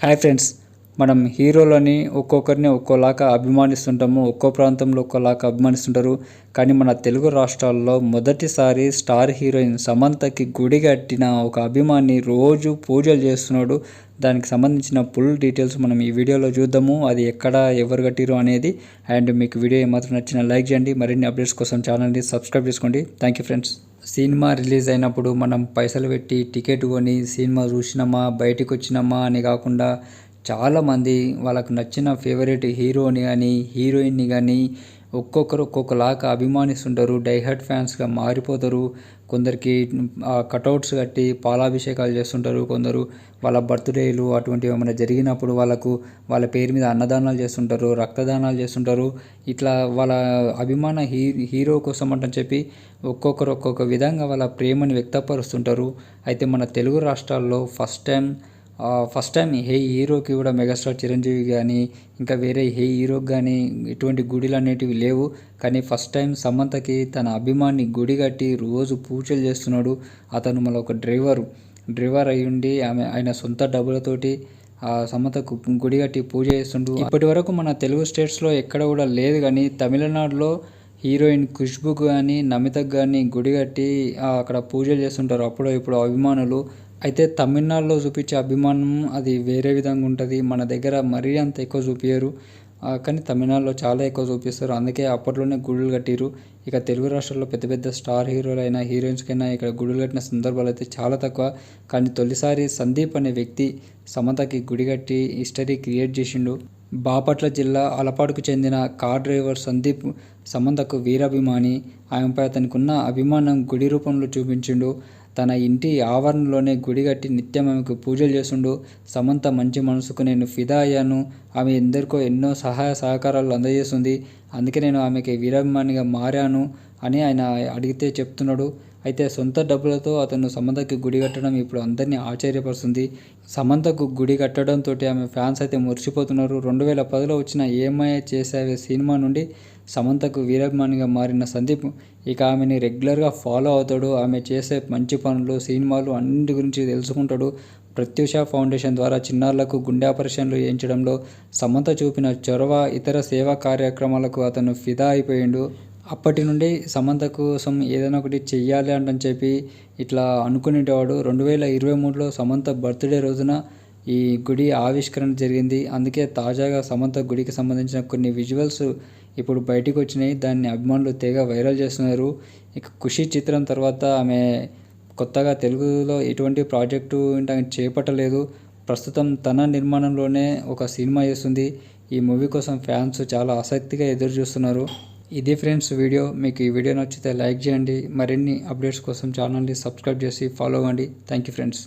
Hi friends మనం హీరోలని ఒక్కొక్కరిని ఒక్కోలాగా అభిమానిస్తుంటాము ఒక్కో ప్రాంతంలో ఒక్కోలాగా అభిమానిస్తుంటారు. కానీ మన తెలుగు రాష్ట్రాల్లో మొదటిసారి స్టార్ హీరోయిన్ సమంతకి గుడి కట్టిన ఒక అభిమాని రోజు పూజలు చేస్తున్నాడు. దానికి సంబంధించిన ఫుల్ డీటెయిల్స్ మనం ఈ వీడియోలో చూద్దాము. అది ఎక్కడ ఎవరు కట్టిరు అనేది. అండ్ మీకు వీడియో ఏమాత్రం నచ్చిన లైక్ చేయండి. మరిన్ని అప్డేట్స్ కోసం ఛానల్ని సబ్స్క్రైబ్ చేసుకోండి. Thank you friends. Cinema release అయినప్పుడు మనం పైసలు పెట్టి టికెట్ కొని సినిమా చూసినామా బయటికి వచ్చినామా అని కాకుండా చాలామంది వాళ్ళకు నచ్చిన ఫేవరెట్ హీరోని కానీ హీరోయిన్ని కానీ ఒక్కొక్కరు ఒక్కొక్కలాగా అభిమానిస్తుంటారు. డైహర్ట్ ఫ్యాన్స్గా మారిపోతారు. కొందరికి కటౌట్స్ కట్టి పాలాభిషేకాలు చేస్తుంటారు. కొందరు వాళ్ళ బర్త్డేలు అటువంటివి ఏమైనా జరిగినప్పుడు వాళ్ళకు వాళ్ళ పేరు మీద అన్నదానాలు చేస్తుంటారు రక్తదానాలు చేస్తుంటారు. ఇట్లా వాళ్ళ అభిమాన హీ హీరో కోసం అంటని చెప్పి ఒక్కొక్కరు ఒక్కొక్క విధంగా వాళ్ళ ప్రేమని వ్యక్తపరుస్తుంటారు. అయితే మన తెలుగు రాష్ట్రాల్లో first time first time hey హీరోకి కూడా మెగాస్టార్ చిరంజీవి కానీ ఇంకా వేరే హే హీరోకి కానీ ఎటువంటి గుడిలు అనేటివి లేవు. కానీ ఫస్ట్ టైం సమంతకి తన అభిమాని గుడి కట్టి రోజు పూజలు చేస్తున్నాడు. అతను మళ్ళీ ఒక డ్రైవరు. డ్రైవర్ అయ్యుండి ఆమె ఆయన సొంత డబ్బులతోటి ఆ సమంతకు గుడి కట్టి పూజ చేస్తుండు. ఇప్పటి వరకు మన తెలుగు స్టేట్స్లో ఎక్కడ కూడా లేదు కానీ తమిళనాడులో హీరోయిన్ ఖుష్బుకు కానీ నమితకు కానీ గుడి కట్టి అక్కడ పూజలు చేస్తుంటారు. అప్పుడు ఇప్పుడు అభిమానులు. అయితే తమిళనాడులో చూపించే అభిమానం అది వేరే విధంగా ఉంటుంది. మన దగ్గర మరీ అంత ఎక్కువ చూపించరు కానీ తమిళనాడులో చాలా ఎక్కువ చూపిస్తారు. అందుకే అప్పట్లోనే గుడులు కట్టిరు ఇక తెలుగు రాష్ట్రాల్లో పెద్ద పెద్ద స్టార్ హీరోలైనా హీరోయిన్స్కైనా ఇక్కడ గుడులు కట్టిన సందర్భాలు అయితే చాలా తక్కువ. కానీ తొలిసారి సందీప్ అనే వ్యక్తి సమతకి గుడి కట్టి హిస్టరీ క్రియేట్ చేసిండు. బాపట్ల జిల్లా అలపాడుకు చెందిన కార్ డ్రైవర్ సందీప్ సమంతకు వీరాభిమాని. ఆమెపై అతనికి ఉన్న అభిమానం గుడి రూపంలో చూపించిండు. తన ఇంటి ఆవరణలోనే గుడి కట్టి నిత్యం ఆమెకు పూజలు చేస్తుండు. సమంత మంచి మనసుకు నేను ఫిదా అయ్యాను. ఆమె ఎందరికో ఎన్నో సహాయ సహకారాలు అందజేస్తుంది. అందుకే నేను ఆమెకి వీరాభిమానిగా మారాను అని ఆయన అడిగితే చెప్తున్నాడు. అయితే సొంత డబ్బులతో అతను సమంతకి గుడి కట్టడం ఇప్పుడు అందరినీ ఆశ్చర్యపరుస్తుంది. సమంతకు గుడి కట్టడంతో ఆమె ఫ్యాన్స్ అయితే మురిసిపోతున్నారు. రెండు వేల పదిలో వచ్చిన ఏమై చేసావే సినిమా నుండి సమంతకు వీరాభిమానిగా మారిన సందీప్ ఇక ఆమెని రెగ్యులర్గా ఫాలో అవుతాడు. ఆమె చేసే మంచి పనులు సినిమాలు అన్నింటి గురించి తెలుసుకుంటాడు. ప్రత్యూష ఫౌండేషన్ ద్వారా చిన్నారులకు గుండె ఆపరేషన్లు చేయించడంలో సమంత చూపిన చొరవ ఇతర సేవా కార్యక్రమాలకు అతను ఫిదా అయిపోయిండు. అప్పటి నుండి సమంత కోసం ఏదైనా ఒకటి చెయ్యాలి అని చెప్పి ఇట్లా అనుకునేటవాడు. రెండు వేల ఇరవై మూడులో సమంత బర్త్డే రోజున ఈ గుడి ఆవిష్కరణ జరిగింది. అందుకే తాజాగా సమంత గుడికి సంబంధించిన కొన్ని విజువల్స్ ఇప్పుడు బయటికి వచ్చినాయి దాన్ని అభిమానులు తెగ వైరల్ చేస్తున్నారు. ఇక ఖుషి చిత్రం తర్వాత ఆమె కొత్తగా తెలుగులో ఎటువంటి ప్రాజెక్టు చేపట్టలేదు. ప్రస్తుతం తన నిర్మాణంలోనే ఒక సినిమా చేస్తుంది. ఈ మూవీ కోసం ఫ్యాన్స్ చాలా ఆసక్తిగా ఎదురు చూస్తున్నారు ఇది ఫ్రెండ్స్ వీడియో. మీకు ఈ వీడియో నచ్చితే లైక్ చేయండి. మరిన్ని అప్డేట్స్ కోసం ఛానల్ని సబ్స్క్రైబ్ చేసి ఫాలో అవ్వండి. Thank you friends.